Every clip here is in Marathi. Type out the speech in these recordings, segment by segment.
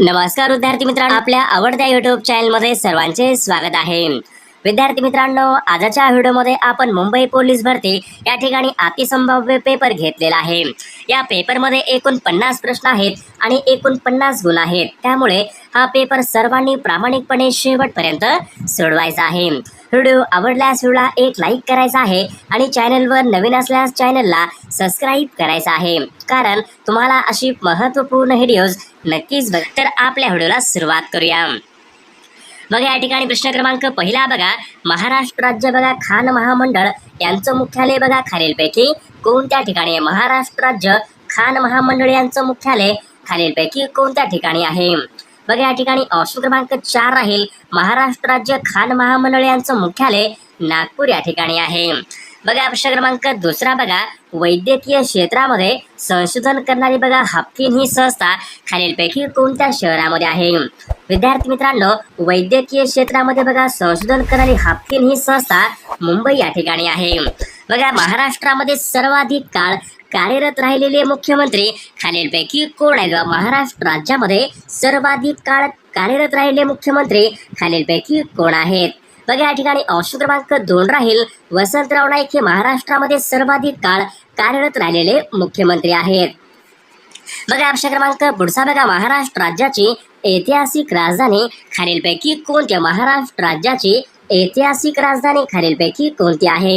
नमस्कार विद्यार्थी मित्रांनो आपल्या आवडत्या युट्यूब चॅनलमध्ये सर्वांचे स्वागत आहे. विद्यार्थी मित्रांनो आजच्या व्हिडिओमध्ये आपण मुंबई पोलीस भरती या ठिकाणी अतिसंभाव्य पेपर घेतलेला आहे. या पेपरमध्ये एकूण पन्नास प्रश्न आहेत आणि एकूण पन्नास गुण आहेत. त्यामुळे हा पेपर सर्वांनी प्रामाणिकपणे शेवटपर्यंत सोडवायचा आहे. व्हिडिओ आवडल्यास व्हिडिओला एक लाईक करायचा आहे आणि चॅनलवर नवीन असल्यास चॅनलला सबस्क्राईब करायचा आहे. कारण तुम्हाला अशी महत्त्वपूर्ण व्हिडिओज नक्कीच बघ तर आपल्या व्हिडिओला सुरुवात करूया. बघा या ठिकाणी प्रश्न क्रमांक पहिला बघा. महाराष्ट्र राज्य बघा खान महामंडळ यांचं मुख्यालय बघा खालीलपैकी. कोणत्या ठिकाणी महाराष्ट्र राज्य खान महामंडळ यांचं मुख्यालय खालीलपैकी कोणत्या ठिकाणी आहे? बघा या ठिकाणी ऑप्शन क्रमांक चार राहील. महाराष्ट्र राज्य खान महामंडळ यांचं मुख्यालय नागपूर या ठिकाणी आहे. बघा प्रश्न क्रमांक दुसरा बघा. वैद्यकीय क्षेत्रामध्ये संशोधन करणारी बघा हाफकिन ही संस्था खालीलपैकी कोणत्या शहरामध्ये आहे? विद्यार्थी मित्रांनो वैद्यकीय क्षेत्रामध्ये बघा संशोधन करणारी हाफकिन ही संस्था मुंबई या ठिकाणी आहे. बघा महाराष्ट्रामध्ये सर्वाधिक काळ कार्यरत राहिलेले मुख्यमंत्री खालीलपैकी कोण आहेत? महाराष्ट्र राज्यामध्ये सर्वाधिक काळ कार्यरत राहिलेले मुख्यमंत्री खालीलपैकी कोण आहेत? बघा या ठिकाणी ऑप्शन क्रमांक दोन राहील. वसंतराव नाईक हे महाराष्ट्रामध्ये सर्वाधिक काळ कार्यरत राहिलेले मुख्यमंत्री आहेत. बघा ऑप्शन क्रमांक पुढचा बघा. महाराष्ट्र राज्याची ऐतिहासिक राजधानी खालीलपैकी कोणत्या महाराष्ट्र राज्याची ऐतिहासिक राजधानी खालीलपैकी कोणती आहे?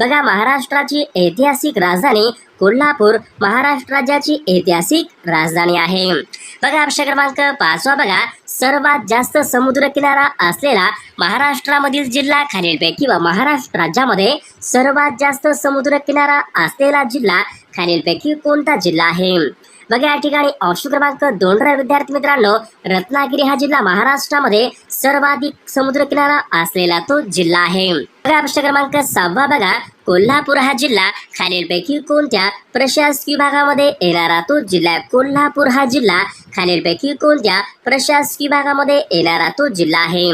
बघा महाराष्ट्राची ऐतिहासिक राजधानी कोल्हापूर महाराष्ट्र राज्याची ऐतिहासिक राजधानी आहे. बघा ऑप्शन क्रमांक पाचवा बघा. सर्वात जास्त समुद्र किनारा असलेला महाराष्ट्रामधील जिल्हा खालीलपैकी व महाराष्ट्र राज्यामध्ये सर्वात जास्त समुद्र किनारा असलेला जिल्हा खालीलपैकी कोणता जिल्हा आहे? बघा या ठिकाणी ऑप्शन क्रमांक दोन रा विद्यार्थी मित्रांनो रत्नागिरी हा जिल्हा महाराष्ट्रामध्ये सर्वाधिक समुद्र किनारा असलेला तो जिल्हा आहे. प्रश्न क्रमांक सहावा बघा. कोल्हापूर हा जिल्हा खालीलपैकी कोणत्या प्रशासकीय विभागामध्ये येणारा तो जिल्हा कोल्हापूर हा जिल्हा खालीलपैकी कोणत्या प्रशासकीय विभागामध्ये येणारा तो जिल्हा आहे?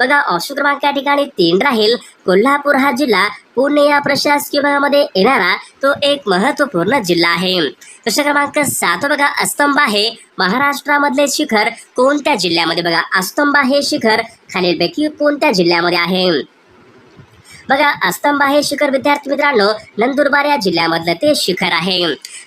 बघा ऑप्शन या ठिकाणी तीन राहील. कोल्हापूर हा जिल्हा पुणे या प्रशासकीय भागामध्ये येणारा तो एक महत्त्वपूर्ण जिल्हा आहे. प्रश्न क्रमांक सात बघा अस्तंभ आहे. महाराष्ट्रामधले शिखर कोणत्या जिल्ह्यामध्ये? बघा अस्तंभ हे शिखर खालीलपैकी कोणत्या जिल्ह्यामध्ये आहे? बघा अस्तंबा हे शिखर विद्यार्थी मित्रांनो. नंदुरबार या जिल्ह्यामधलं ते शिखर आहे.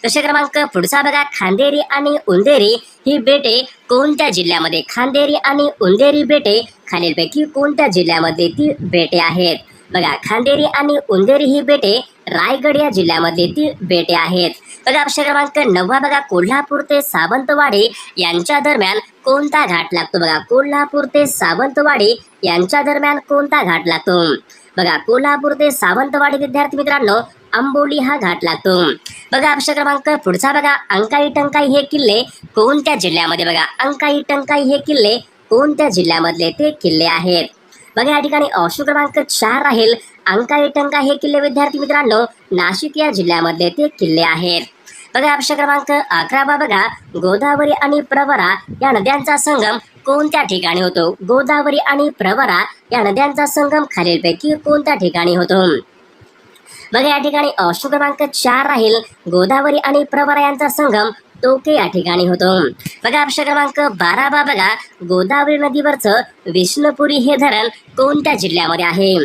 प्रश्न क्रमांक पुढचा बघा खांदेरी आणि उंदेरी ही बेटे कोणत्या जिल्ह्यामध्ये? खांदेरी आणि उंदेरी बेटे खालीलपैकी कोणत्या जिल्ह्यामध्ये ती बेटे आहेत? बघा खांदेरी आणि उंदेरी ही बेटे रायगड या जिल्ह्यामध्ये ती बेटे आहेत. बघा ऑप्शन क्रमांक नववा बघा कोल्हापूर ते सावंतवाडी यांच्या दरम्यान कोणता घाट लागतो? बघा कोल्हापूर ते सावंतवाडी यांच्या दरम्यान कोणता घाट लागतो? बघा कोल्हापूर ते सावंतवाडी विद्यार्थी मित्रांनो आंबोली हा घाट लागतो. बघा अक्षर क्रमांक पुढचा बघा अंकाई टंकाई हे किल्ले कोणत्या जिल्ह्यामध्ये बघा? अंकाई टंकाई हे किल्ले कोणत्या जिल्ह्यामधले? ते किल्ले आहेत. बघा या ठिकाणी ऑप्शन क्रमांक चार राहील. अंकाई टंका हे किल्ले विद्यार्थी मित्रांनो नाशिक या जिल्ह्यामधले ते किल्ले आहेत. बघा ऑप्शन क्रमांक अकरावा बघा गोदावरी आणि प्रवरा या नद्यांचा संगम कोणत्या ठिकाणी होतो? गोदावरी आणि प्रवरा या नद्यांचा संगम खालीलपैकी कोणत्या ठिकाणी होतो? बघा या ठिकाणी ऑप्शन क्रमांक चार राहील. गोदावरी आणि प्रवरा यांचा संगम टोके या ठिकाणी होतो. बघा ऑप्शन क्रमांक बारा बा बघा गोदावरी नदीवरचं विष्णुपुरी हे धरण कोणत्या जिल्ह्यामध्ये आहे?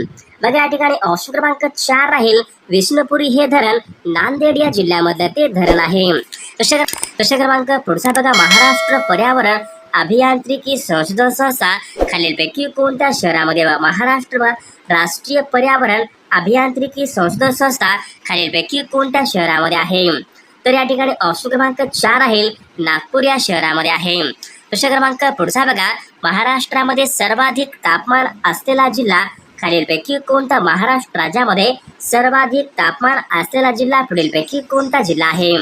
बघा या ठिकाणी ऑप्शन क्रमांक चार राहील. विष्णुपुरी हे धरण नांदेड या जिल्ह्यामधलं ते धरण आहे. प्रश्न प्रश्न क्रमांक पुढचा बघा. महाराष्ट्र पर्यावरण अभियांत्रिकी संशोधन संस्था खालीलपैकी कोणत्या शहरामध्ये महाराष्ट्र राष्ट्रीय पर्यावरण अभियांत्रिकी संशोधन संस्था खालीलपैकी कोणत्या शहरामध्ये आहे? तर या ठिकाणी ऑप्शन क्रमांक चार राहील. नागपूर या शहरामध्ये आहे. प्रश्न क्रमांक पुढचा बघा. महाराष्ट्रामध्ये सर्वाधिक तापमान असलेला जिल्हा खालीलपैकी कोणता महाराष्ट्र राज्यामध्ये सर्वाधिक तापमान असलेला जिल्हा पुढीलपैकी कोणता जिल्हा आहे?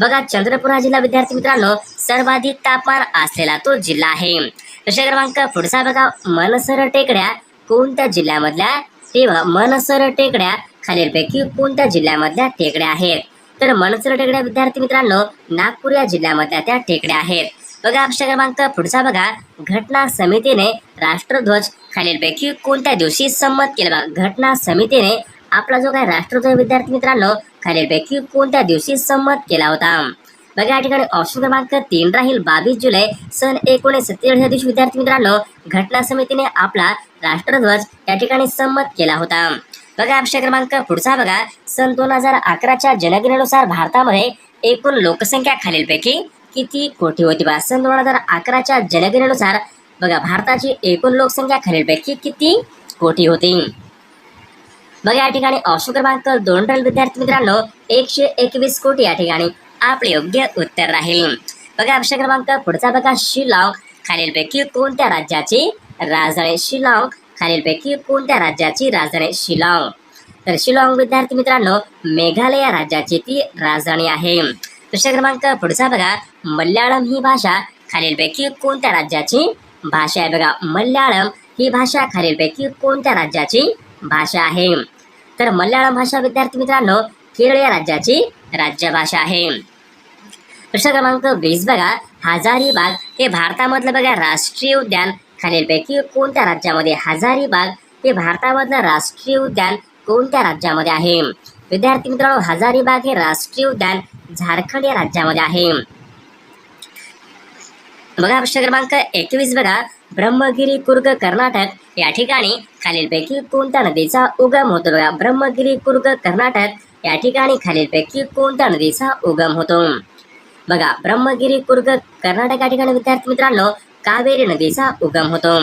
बघा चंद्रपूर हा जिल्हा विद्यार्थी मित्रांनो सर्वाधिक तापमान असलेला तो जिल्हा आहे. प्रश्न क्रमांक पुढचा बघा मनसर टेकड्या कोणत्या जिल्ह्यामधल्या? तेव्हा मनसर टेकड्या खालीलपैकी कोणत्या जिल्ह्यामधल्या टेकड्या आहेत? तर मनसर टेकड्या विद्यार्थी मित्रांनो नागपूर या जिल्ह्यामधल्या त्या टेकड्या आहेत. बघा प्रश्न क्रमांक पुढचा बघा. घटना समितीने राष्ट्रध्वज खालीलपैकी कोणत्या दिवशी संमत केला बघा घटना समितीने आपला जो काही राष्ट्रध्वज विद्यार्थी मित्रांनो खालीलपैकी कोणत्या दिवशी संमत केला होता? बघा या ठिकाणी ऑप्शन क्रमांक तीन राहील बावीस जुलै सन एकोणीस सत्तेचाळीस या दिवशी विद्यार्थी मित्रांनो घटना समितीने आपला राष्ट्रध्वज या ठिकाणी संमत केला होता. बघा प्रश्न क्रमांक पुढचा बघा. सन दोन हजार अकराच्या जनगणनेनुसार भारतामध्ये एकूण लोकसंख्या खालीलपैकी किती कोटी होती बा सन दोन हजार अकराच्या जनगणनेनुसार बघा भारताची एकूण लोकसंख्या खालीलपैकी किती कोटी होती? बघा या ठिकाणी ऑप्शन क्रमांक दोन राहील. विद्यार्थी मित्रांनो एकशे एकवीस कोटी या ठिकाणी आपले योग्य उत्तर राहील. बघा ऑप्शन क्रमांक पुढचा बघा शिलाँग खालीलपैकी कोणत्या राज्याची राजधानी शिलाँग खालीलपैकी कोणत्या राज्याची राजधानी शिलाँग. तर शिलाँग विद्यार्थी मित्रांनो मेघालय राज्याची ती राजधानी आहे. प्रश्न क्रमांक पुढचा बघा. मल्याळम ही भाषा खालीलपैकी कोणत्या राज्याची? भाषा आहे बघा मल्याळम ही भाषा खालीलपैकी कोणत्या राज्याची भाषा आहे? तर मल्याळम भाषा विद्यार्थी मित्रांनो केरळ या राज्याची राज्यभाषा आहे. प्रश्न क्रमांक वीस बघा. हजारीबाग हे भारतामधलं बघा राष्ट्रीय उद्यान. खालीलपैकी कोणत्या राज्यामध्ये हजारीबाग हे भारतामधलं राष्ट्रीय उद्यान कोणत्या राज्यामध्ये आहे? विद्यार्थी मित्रांनो हजारीबाग हे राष्ट्रीय उद्यान झारखंड या राज्यामध्ये आहे. बघा प्रश्न क्रमांक एकवीस बघा. ब्रह्मगिरी कुर्ग कर्नाटक या ठिकाणी खालीलपैकी कोणत्या नदीचा उगम होतो? बघा ब्रह्मगिरी कुर्ग कर्नाटक या ठिकाणी खालीलपैकी कोणत्या नदीचा उगम होतो? बघा ब्रह्मगिरी कुर्ग कर्नाटक या ठिकाणी विद्यार्थी मित्रांनो कावेरी नदीचा उगम होतो.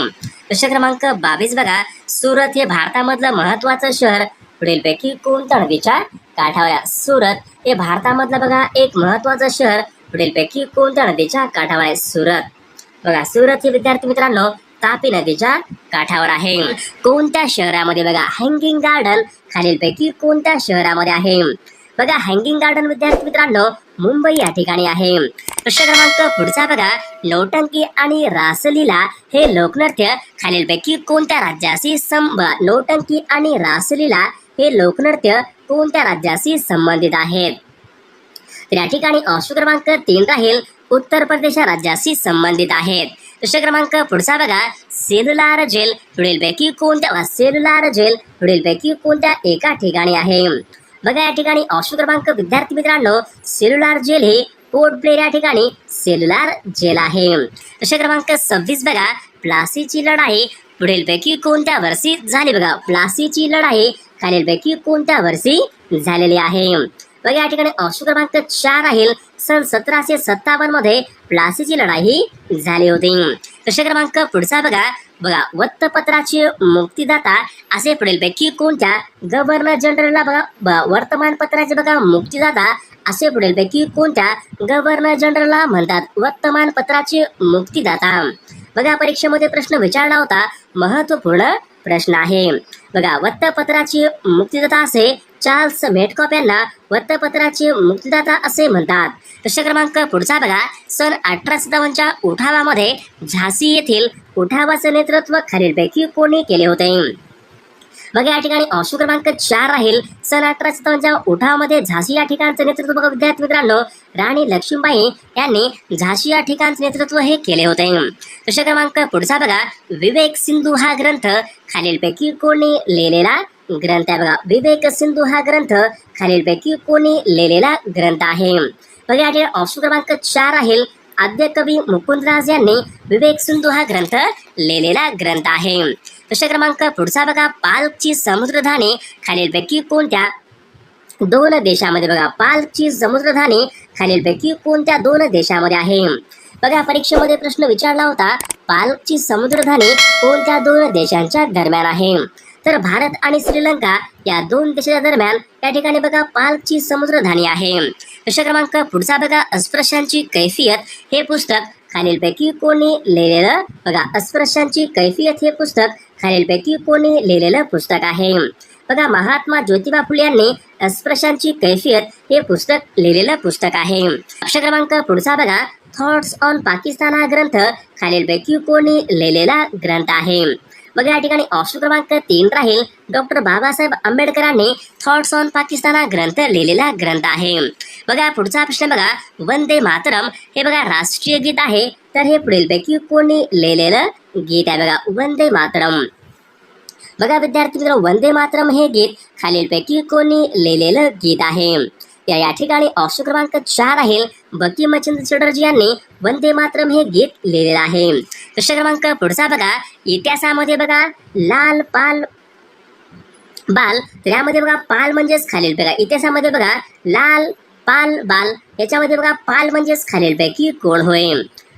प्रश्न क्रमांक बावीस बघा. सुरत हे भारतामधलं महत्वाचं शहर पुढीलपैकी कोणता नदीच्या काठावर सुरत हे भारतामधलं बघा एक महत्वाचं शहर. पुढीलपैकी कोणत्या नदीच्या काठावर आहे? सुरत. बघा सुरत हे विद्यार्थी मित्रांनो तापी नदीच्या काठावर आहे. कोणत्या शहरामध्ये बघा? हँगिंग गार्डन खालीलपैकी कोणत्या शहरामध्ये आहे? बघा हँगिंग गार्डन विद्यार्थी मित्रांनो मुंबई या ठिकाणी आहे. प्रश्न क्रमांक पुढचा बघा. नौटंकी आणि रासलीला हे लोकनृत्य. खालीलपैकी कोणत्या राज्याशी संबंध? नौटंकी आणि रासलीला हे लोकनृत्य कोणत्या राज्याशी संबंधित आहेत तर या ठिकाणी ऑप्शन क्रमांक तीन राहील उत्तर प्रदेश राज्याशी संबंधित आहेत प्रश्न क्रमांक पुढचा बघा सेल्युलार जेल. पुढीलपैकी कोणत्या सेल्युलार जेल. पुढीलपैकी कोणत्या एका ठिकाणी आहे? बघा या ठिकाणी ऑप्शन क्रमांक विद्यार्थी मित्रांनो सेल्युलार जेल हे पोर्ट ब्लेअर या ठिकाणी? सेल्युलार जेल आहे. प्रश्न क्रमांक सव्वीस बघा प्लासीची लढाई. पुढीलपैकी कोणत्या वर्षी झाली बघा प्लासीची लढाई? खालीलपैकी कोणत्या वर्षी झालेली आहे? बघा या ठिकाणी ऑप्शन क्रमांक चार राहील सन सतराशे सत्तावन्नमध्ये प्लासीची लढाई झाली होती. प्रश्न क्रमांक पुढचा बघा. बघा वृत्तपत्राचे मुक्तीदाता असे पुढीलपैकी कोणत्या गव्हर्नर जनरलला बघा ब- वर्तमानपत्राचे बघा मुक्तीदाता असे पुढीलपैकी कोणत्या गव्हर्नर जनरलला म्हणतात वर्तमानपत्राचे मुक्तीदाता? बघा परीक्षेमध्ये प्रश्न विचारला होता. महत्त्वपूर्ण प्रश्न आहे. बघा वृत्तपत्राची मुक्तीदाता असे चार्ल्स मेटकॉप यांना वृत्तपत्राचे मुक्तीदाता असे म्हणतात. प्रश्न क्रमांक पुढचा बघा. सन अठरा सत्तावन्नच्या उठावामध्ये झाशी येथील उठावाचे नेतृत्व खालीलपैकी कोणी केले होते? बघा या ठिकाणी ऑप्शन क्रमांक चार राहील. सन अठरा सत्तावन्नच्या उठावामध्ये झाशी या ठिकाणचं नेतृत्व बघा विद्यार्थी मित्रांनो. राणी लक्ष्मीबाई यांनी झाशी या ठिकाणचं नेतृत्व हे केले होते. प्रश्न क्रमांक पुढचा बघा. विवेक सिंधू हा ग्रंथ खालीलपैकी कोणी लिहिलेला ग्रंथ आहे बघा. विवेक सिंधू हा ग्रंथ खालीलपैकी कोणी लिहिलेला ग्रंथ आहे. बघा या ठिकाणी ऑप्शन क्रमांक चार राहील. आद्य कवी मुकुंदराज यांनी विवेक सिंधू हा ग्रंथ लिहिलेला ग्रंथ आहे. प्रश्न क्रमांक पुढचा बघा. पालची समुद्रधानी खालीलपैकी कोणत्या? दोन देशामध्ये बघा. पालची समुद्रधानी खालीलपैकी कोणत्या दोन देशामध्ये आहे? बघा परीक्षेमध्ये प्रश्न विचारला होता. पालची समुद्रधानी कोणत्या दोन देशांच्या दरम्यान आहे? तर भारत आणि श्रीलंका या दोन देशाच्या दरम्यान या ठिकाणी बघा पालची समुद्रधानी आहे. प्रश्न क्रमांक पुढचा बघा अस्पृश्यांची कैफियत. हे पुस्तक खालीलपैकी कोणी लिहिलेलं? बघा अस्पृश्यांची कैफियत हे पुस्तक खालीलपैकी कोणी लिहिलेलं पुस्तक आहे. बघा महात्मा ज्योतिबा फुले यांनी अस्पृश्यांची कैफियत हे पुस्तक लिहिलेलं पुस्तक आहे. अक्षर क्रमांक पुढचा बघा थॉट्स ऑन पाकिस्तान हा ग्रंथ खालीलपैकी कोणी लिहिलेला ग्रंथ आहे. बघा या ठिकाणी ऑप्शन क्रमांक तीन राहील. डॉक्टर बाबासाहेब आंबेडकरांनी थॉट्स ऑन पाकिस्तान हा ग्रंथ लिहिलेला ग्रंथ आहे. बघा पुढचा प्रश्न बघा. वंदे मातरम हे बघा राष्ट्रीय गीत आहे. तर हे पुढीलपैकी कोणी लिहिलेलं गीत आहे बघा. वंदे मातरम. बघा विद्यार्थी मित्र वंदे मातरम हे गीत खालीलपैकी कोणी लिहिलेलं गीत आहे. या या ठिकाणी ऑप्शन क्रमांक चार आहे. बंकिमचंद्र चटर्जी यांनी वंदे मातरम हे गीत लिहिलेलं आहे. प्रश्न क्रमांक पुढचा बघा. इतिहासामध्ये बघा लाल पाल बाल तर यामध्ये बघा पाल म्हणजेच खालील बघा इतिहासामध्ये बघा लाल पाल बाल याच्यामध्ये बघा पाल म्हणजेच खालील पैकी कोण होय?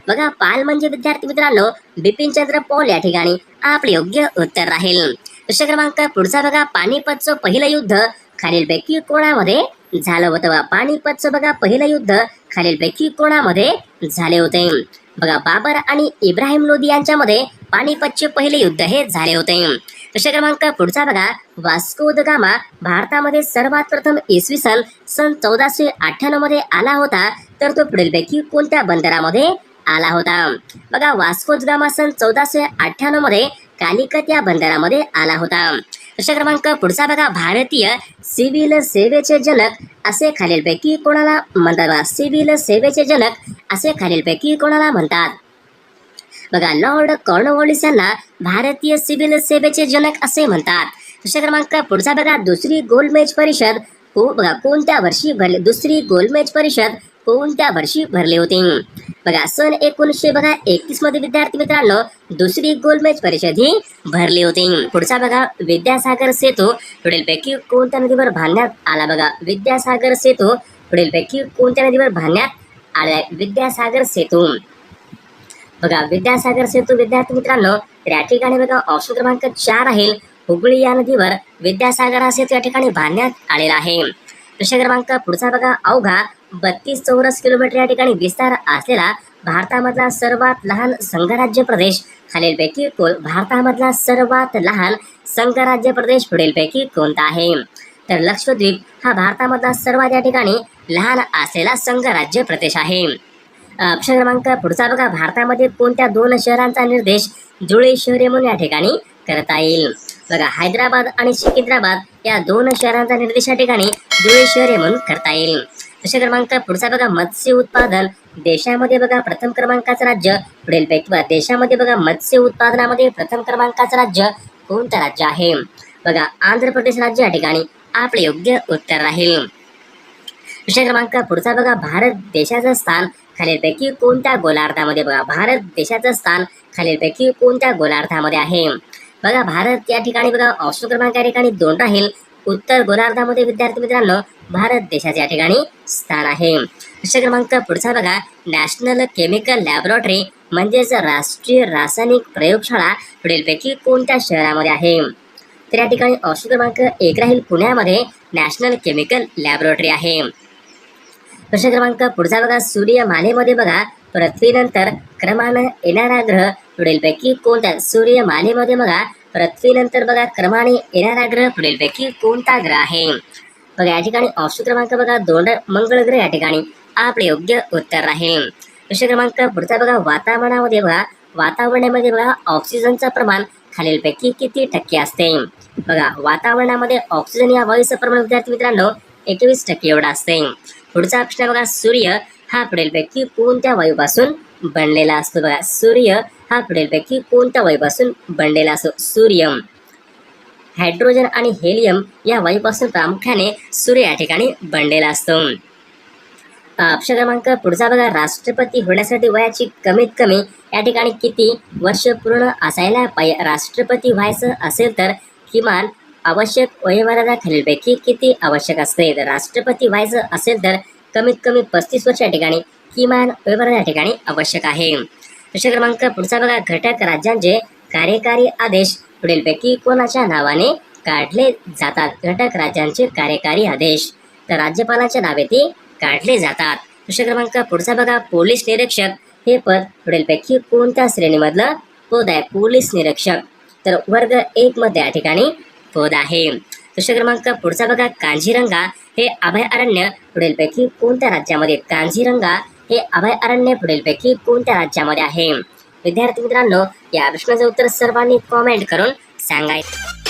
बघा पाल म्हणजे विद्यार्थी मित्रांनो बिपिन चंद्र पॉल या ठिकाणी आपले योग्य उत्तर राहील. प्रश्न क्रमांक पुढचा बघा. पानिपतचं पहिलं युद्ध खालीलपैकी कोणामध्ये झालं होतं बघा. पानिपतचं बघा पहिलं युद्ध खालीलपैकी कोणामध्ये झाले होते? बघा बाबर आणि इब्राहिम लोदी यांच्यामध्ये पानिपतचे पहिले युद्ध हे झाले होते. प्रश्न क्रमांक पुढचा बघा. वास्को द गामा भारतामध्ये सर्वात प्रथम इसवी सन सन चौदाशे अठ्ठ्याण्णवमध्ये आला होता. तर तो पुढीलपैकी कोणत्या बंदरामध्ये आला होता? बघा वास्को द गामा सन चौदाशे अठ्ठ्याण्णवमध्ये कालिकत या बंदरामध्ये आला होता. प्रश्न क्रमांक पुढचा बघा भारतीय सिव्हिल सेवेचे जनक असे खालीलपैकी कोणाला म्हणतात बघा? सिव्हिल सेवेचे जनक असे खालीलपैकी कोणाला म्हणतात? बघा लॉर्ड कॉर्नवॉलिस यांना भारतीय सिव्हिल सेवेचे जनक असे म्हणतात. प्रश्न क्रमांक पुढचा बघा दुसरी गोलमेज परिषद को बघा कोणत्या वर्षी भरले दुसरी गोलमेज परिषद कोणत्या वर्षी भरले होते? बघा सन एकोणीसशे बघा एकतीसमध्ये विद्यार्थी मित्रांनो दुसरी गोलमेज परिषद ही भरली होती. पुढचा बघा विद्यासागर सेतू पुढीलपैकी कोणत्या नदीवर बांधण्यात आला बघा? विद्यासागर सेतू पुढीलपैकी कोणत्या नदीवर बांधण्यात आला विद्यासागर सेतू. बघा विद्यासागर सेतू विद्यार्थी मित्रांनो तर या ठिकाणी बघा ऑप्शन क्रमांक चार आहे. हुगळी या नदीवर विद्यासागर हा सेतू या ठिकाणी बांधण्यात आलेला आहे. प्रश्न क्रमांक पुढचा बघा अवघा बत्तीस चौरस किलोमीटर या ठिकाणी विस्तार असलेला भारतामधला सर्वात लहान संघराज्य प्रदेश खालीलपैकी कोण भारतामधला सर्वात लहान संघराज्य प्रदेश पुढीलपैकी कोणता आहे? तर लक्षद्वीप हा भारतामधला सर्वात या ठिकाणी लहान असलेला संघराज्य प्रदेश आहे. अक्षर क्रमांक पुढचा बघा. भारतामध्ये कोणत्या दोन शहरांचा निर्देश जुळे शहरे म्हणून या ठिकाणी करता येईल? बघा हैदराबाद आणि सिकिंद्राबाद या दोन शहरांचा निर्देश या ठिकाणी जुळे शहरे म्हणून करता येईल. प्रश्न क्रमांक पुढचा बघा मत्स्य उत्पादन. देशामध्ये बघा प्रथम क्रमांकाचं राज्य. पुढील पैकी देशामध्ये बघा मत्स्य उत्पादनामध्ये प्रथम क्रमांकाचं राज्य कोणतं राज्य आहे? बघा आंध्र प्रदेश राज्य या ठिकाणी आपले योग्य उत्तर राहील. प्रश्न क्रमांक पुढचा बघा भारत देशाचं स्थान. खालीलपैकी कोणत्या गोलार्धामध्ये बघा भारत देशाचं स्थान खालीलपैकी कोणत्या गोलार्धामध्ये आहे? बघा भारत या ठिकाणी बघा ऑप्शन क्रमांक या ठिकाणी दोन राहील. उत्तर गोलार्धामध्ये विद्यार्थी मित्रांनो भारत देशाचे या ठिकाणी स्थान आहे. प्रश्न क्रमांक पुढचा बघा. नॅशनल केमिकल लॅबोरेटरी म्हणजेच राष्ट्रीय रासायनिक प्रयोगशाळा पुढीलपैकी कोणत्या शहरामध्ये आहे? तर या ठिकाणी ऑप्शन क्रमांक एक राहील. पुण्यामध्ये नॅशनल केमिकल लॅबोरेटरी आहे. प्रश्न क्रमांक पुढचा बघा. सूर्यमालेमध्ये बघा. पृथ्वीनंतर क्रमानं येणारा ग्रह पुढीलपैकी कोणत्या? सूर्यमालेमध्ये बघा. पृथ्वीनंतर बघा क्रमाने येणारा ग्रह पुढीलपैकी कोणता ग्रह आहे? बघा या ठिकाणी ऑप्शन क्रमांक बघा दोन मंगळ ग्रह या ठिकाणी आपले योग्य उत्तर राहील प्रश्न क्रमांक पुढचा बघा वातावरणामध्ये बघा वातावरणामध्ये बघा ऑक्सिजनचं प्रमाण खालीलपैकी किती टक्के असते? बघा वातावरणामध्ये ऑक्सिजन या वायूचं प्रमाण विद्यार्थी मित्रांनो एकवीस टक्के एवढा असते. पुढचा प्रश्न बघा सूर्य हा पुढीलपैकी कोणत्या वायूपासून बनलेला असतो बघा. सूर्य हा पुढीलपैकी कोणत्या वायूपासून बनलेला असतो? सूर्य हायड्रोजन आणि हेलियम या वायूपासून प्रामुख्याने सूर्य या ठिकाणी बनलेला असतो. ऑप्शन क्रमांक पुढचा बघा. राष्ट्रपती होण्यासाठी वयाची कमीत कमी या ठिकाणी किती? वर्ष पूर्ण असायला पाहिजे. राष्ट्रपती व्हायचं असेल तर किमान आवश्यक वयोमर्यादा खालीलपैकी किती आवश्यक असते? राष्ट्रपती व्हायचं असेल तर कमीत कमी पस्तीस वर्ष या ठिकाणी किमान वयोमर्यादा या ठिकाणी आवश्यक आहे. प्रश्न क्रमांक पुढचा बघा. घटक राज्यांचे कार्यकारी आदेश. पुढीलपैकी कोणाच्या नावाने काढले जातात? घटक राज्यांचे कार्यकारी आदेश. तर राज्यपालाच्या नावे ते काढले जातात. प्रश्न क्रमांक पुढचा बघा. पोलीस निरीक्षक. हे पद पुढीलपैकी कोणत्या श्रेणीमधलं पद आहे? पोलीस निरीक्षक. तर वर्ग एक मध्ये या ठिकाणी पद आहे. प्रश्न क्रमांक पुढचा बघा. कांजीरंगा हे अभयारण्य पुढीलपैकी कोणत्या राज्यामध्ये? कांजीरंगा हे अभयारण्य पुढीलपैकी कोणत्या राज्यामध्ये आहे? विद्यार्थी मित्रांनो या प्रश्नाचं उत्तर सर्वांनी कॉमेंट करून सांगायचं.